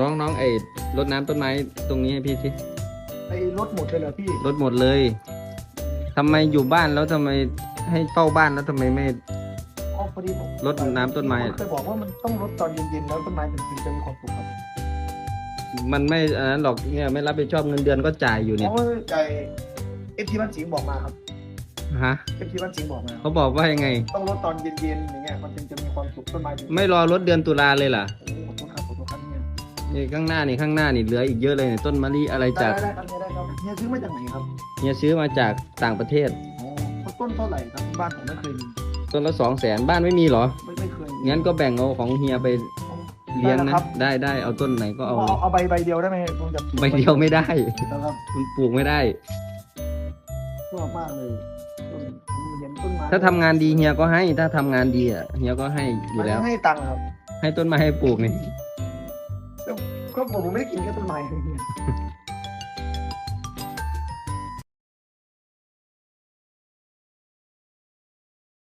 น้องน้องไอ้รดน้ำต้นไม้ตรงนี้ให้พี่สิไอ้รถหมดเลยเหรอพี่ รดหมดเลยทำไมอยู่บ้านแล้วทำไมให้เฝ้าบ้านแล้วทำไมไม่ อ๋อพอดีผมรดน้ำต้นไม้เคยบอกว่ามันต้องรดตอนเย็นๆแล้วต้นไม้มันถึงจะมีความสุขครับมันไม่อันนั้นหรอกเนี่ยไม่รับผิดชอบเงินเดือนก็จ่ายอยู่เนี่ยเพราะว่าไอ้เอฟทีบ้านสิงห์บอกมาครับฮะเอฟทีบ้านสิงห์บอกมาเขาบอกว่ายังไง ต้องรดตอนเย็นๆอย่างเงี้ยมันถึงจะมีความสุขต้นไม้ถึงไม่รอรถเดือนตุลาเลยล่ะโอ้ขอโทษครับขอโทษครับเนี่ยนี่ข้างหน้านี่ข้างหน้านี่เหลืออีกเยอะเลยเนี่ยต้นมะลิอะไรได้จากได้ครับได้ครับเนี่ยซื้อมาจากไหนครับเนี่ยซื้อมาจากต่างประเทศอ๋อต้นเท่าไหร่ครับบ้านผมไม่เคยมีต้นละสองแสนบ้านไม่มีเหรอไม่ไม่เคยมีงั้นก็แบ่งเอาของเฮียไปเลี้ยงได้นะครับได้ได้เอาต้นไหนก็เอาเอาเอาใบใบเดียวได้ไหมผมจะใบเดียวไม่ได้นะครับมันปลูกไม่ได้ชอบมากเลยต้นผมเห็นต้นไม้ถ้าทำงานดีเฮียก็ให้ถ้าทำงานดีอะเฮียก็ให้อยู่แล้วไม่ให้ตังค์ครับ ให้ต้นไม้ให้ปลูกนี่ ก็ผมไม่ได้กินแค่ต้นไม้เนี่ย